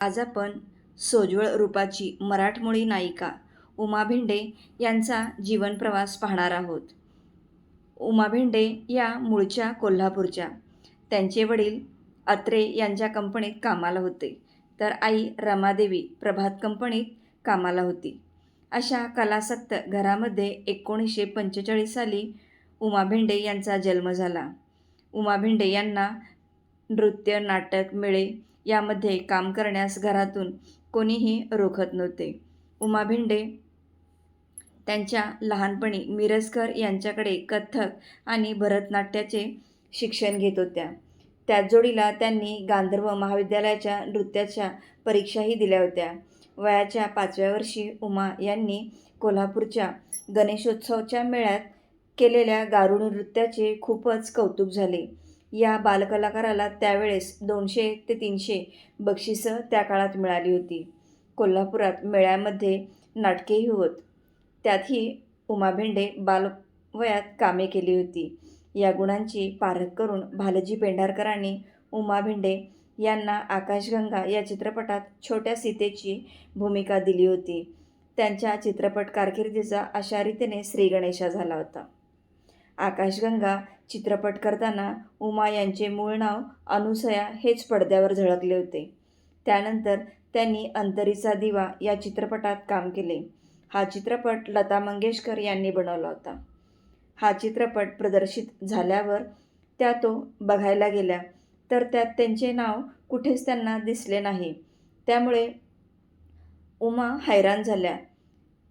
आज आपण सोज्वळ रूपाची मराठमोळी नायिका उमा भेंडे यांचा जीवनप्रवास पाहणार आहोत. उमा भेंडे या मूळच्या कोल्हापूरच्या. त्यांचे वडील अत्रे यांच्या कंपनीत कामाला होते. तर आई रमादेवी प्रभात कंपनीत कामाला होती. अशा कलासक्त घरामध्ये एकोणीसशे पंचेचाळीस साली उमा भेंडे यांचा जन्म झाला. उमा भेंडे यांना नृत्य नाटक मेळे यामध्ये काम करण्यास घरातून कोणीही रोखत नव्हते. उमा भेंडे त्यांच्या लहानपणी मिरजकर यांच्याकडे कथ्थक आणि भरतनाट्याचे शिक्षण घेत होत्या. त्याच जोडीला त्यांनी गांधर्व महाविद्यालयाच्या नृत्याच्या परीक्षाही दिल्या होत्या. वयाच्या पाचव्या वर्षी उमा यांनी कोल्हापूरच्या गणेशोत्सवाच्या मेळ्यात केलेल्या गारुड नृत्याचे खूपच कौतुक झाले. या बालकलाकाराला त्यावेळेस दोनशे ते तीनशे बक्षिसं त्या काळात मिळाली होती. कोल्हापुरात मेळ्यामध्ये नाटकेही होत. त्यातही उमा भेंडे बालवयात कामे केली होती. या गुणांची पारख करून भालजी पेंढारकरांनी उमा भेंडे यांना आकाशगंगा या चित्रपटात छोट्या सीतेची भूमिका दिली होती. त्यांच्या चित्रपट कारकिर्दीचा अशा रीतीने श्रीगणेशा झाला होता. आकाशगंगा चित्रपट करताना उमा यांचे मूळ नाव अनुसया हेच पडद्यावर झळकले होते. त्यानंतर त्यांनी अंतरीचा दिवा या चित्रपटात काम केले. हा चित्रपट लता मंगेशकर यांनी बनवला होता. हा चित्रपट प्रदर्शित झाल्यावर त्या तो बघायला गेल्या तर त्यात त्यांचे नाव कुठेच त्यांना दिसले नाही. त्यामुळे उमा हैराण झाल्या.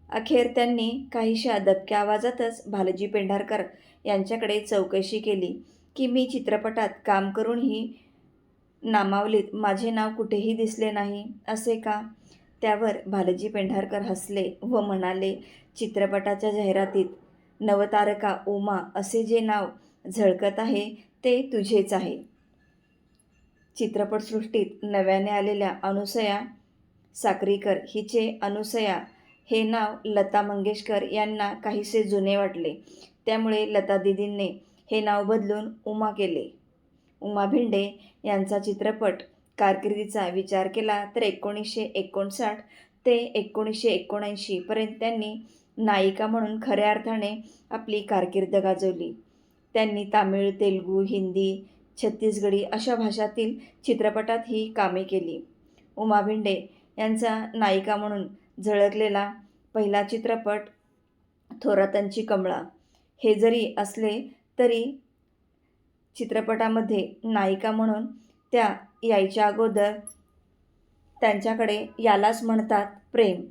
अखेर त्यांनी काहीशा दबक्या आवाजातच भालजी पेंढारकर यांच्याकडे चौकशी केली की मी चित्रपटात काम करूनही नामावलीत माझे नाव कुठेही दिसले नाही असे का? त्यावर भालजी पेंढारकर हसले व म्हणाले चित्रपटाच्या जाहिरातीत नवतारका उमा असे जे नाव झळकत आहे ते तुझेच आहे. चित्रपटसृष्टीत नव्याने आलेल्या अनुसया साक्रीकर हिचे अनुसया हे नाव लता मंगेशकर यांना काहीसे जुने वाटले. त्यामुळे लता दिदींनी हे नाव बदलून उमा केले. उमा भिंडे यांचा चित्रपट कारकिर्दीचा विचार केला तर एकोणीसशे एकोणसाठ ते एकोणीसशे एकोणऐंशीपर्यंत त्यांनी नायिका म्हणून खऱ्या अर्थाने आपली कारकीर्द गाजवली. त्यांनी तामिळ तेलुगू हिंदी छत्तीसगडी अशा भाषातील चित्रपटातही कामे केली. उमा भिंडे यांचा नायिका म्हणून झळकलेला पहिला चित्रपट थोरातांची कमळा. हे जरी असले तरी चित्रपटामध्ये नायिका म्हणून त्या यायच्या अगोदर त्यांच्याकडे यालाच म्हणतात प्रेम.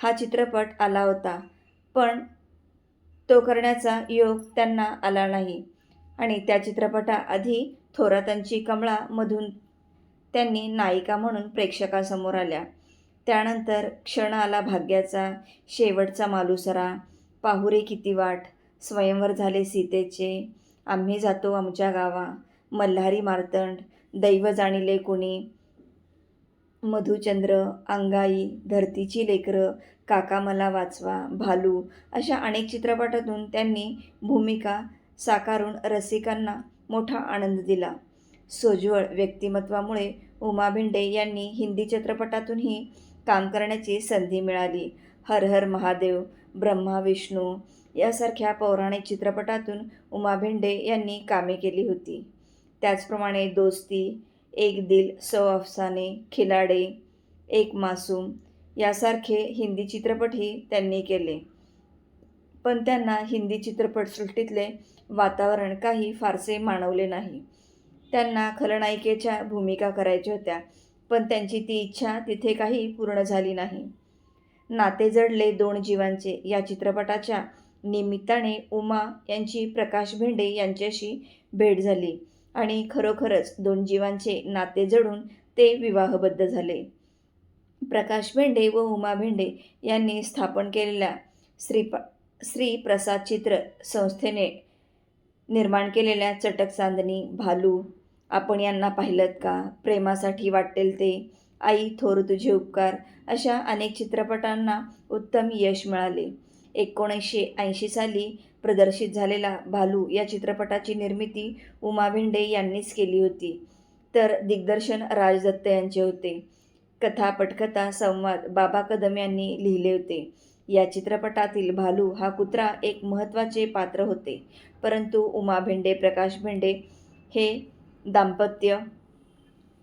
हा चित्रपट आला होता पण तो करण्याचा योग त्यांना आला नाही आणि त्या चित्रपटाआधी थोरातांची कमळामधून त्यांनी नायिका म्हणून प्रेक्षकासमोर आल्या. त्यानंतर क्षण आला भाग्याचा शेवटचा मालुसरा. पाहुरे किती वाट. स्वयंवर झाले सीतेचे. आम्ही जातो आमच्या गावा. मल्हारी मार्तंड. दैव जाणिले कुणी. मधुचंद्र अंगाई धरतीची लेकरं काका मला वाचवा भालू अशा अनेक चित्रपटातून त्यांनी भूमिका साकारून रसिकांना मोठा आनंद दिला. सोज्वळ व्यक्तिमत्वामुळे उमा भिंडे यांनी हिंदी चित्रपटातूनही काम करण्याची संधी मिळाली. हर हर महादेव ब्रह्मा विष्णू यासारख्या पौराणिक चित्रपटातून उमा भेंडे यांनी कामे केली होती. त्याचप्रमाणे दोस्ती एक दिल सौ अफसाने खिलाडे एक मासूम यासारखे हिंदी चित्रपटही त्यांनी केले. पण त्यांना हिंदी चित्रपटसृष्टीतले वातावरण काही फारसे मानवले नाही. त्यांना खलनायिकेच्या भूमिका करायच्या होत्या. पण त्यांची ती इच्छा तिथे काही पूर्ण झाली नाही. नाते जडले दोन जीवांचे. या चित्रपटाच्या निमित्ताने उमा यांची प्रकाश भेंडे यांच्याशी भेट झाली आणि खरोखरच दोन जीवांचे नाते जडून ते विवाहबद्ध झाले. प्रकाश भेंडे व उमा भेंडे यांनी स्थापन केलेल्या श्रीपा श्री प्रसाद चित्र संस्थेने निर्माण केलेल्या चटक चांदणी भालू आपण यांना पाहिलं का? प्रेमासाठी वाटेल ते. आई थोर तुझे उपकार. अशा अनेक चित्रपटांना उत्तम यश मिळाले. एकोणीसशे ऐंशी साली प्रदर्शित झालेला भालू या चित्रपटाची निर्मिती उमा भेंडे यांनीच केली होती. तर दिग्दर्शन राज दत्त यांचे होते. कथा पटकथा संवाद बाबा कदम यांनी लिहिले होते. या चित्रपटातील भालू हा कुत्रा एक महत्त्वाचे पात्र होते. परंतु उमा भेंडे प्रकाश भेंडे हे दाम्पत्य.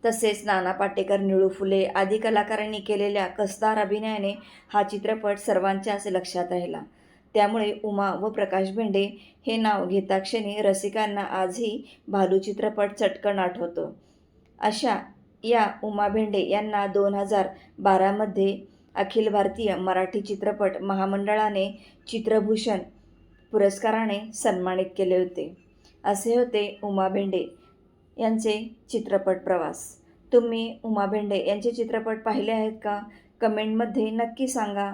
तसेच नाना पाटेकर निळू फुले आदी कलाकारांनी केलेल्या कसदार अभिनयाने हा चित्रपट सर्वांच्याच लक्षात राहिला. त्यामुळे उमा व प्रकाश भेंडे हे नाव घेताक्षणी रसिकांना आजही भालू चित्रपट चटकन आठवतो. अशा या उमा भेंडे यांना दोन हजार बारामध्ये अखिल भारतीय मराठी चित्रपट महामंडळाने चित्रभूषण पुरस्काराने सन्मानित केले होते. असे होते उमा भेंडे. यांचे चित्रपट प्रवास. तुम्ही उमा भेंडे यांचे चित्रपट पाहिले आहेत का? कमेंटमध्ये नक्की सांगा.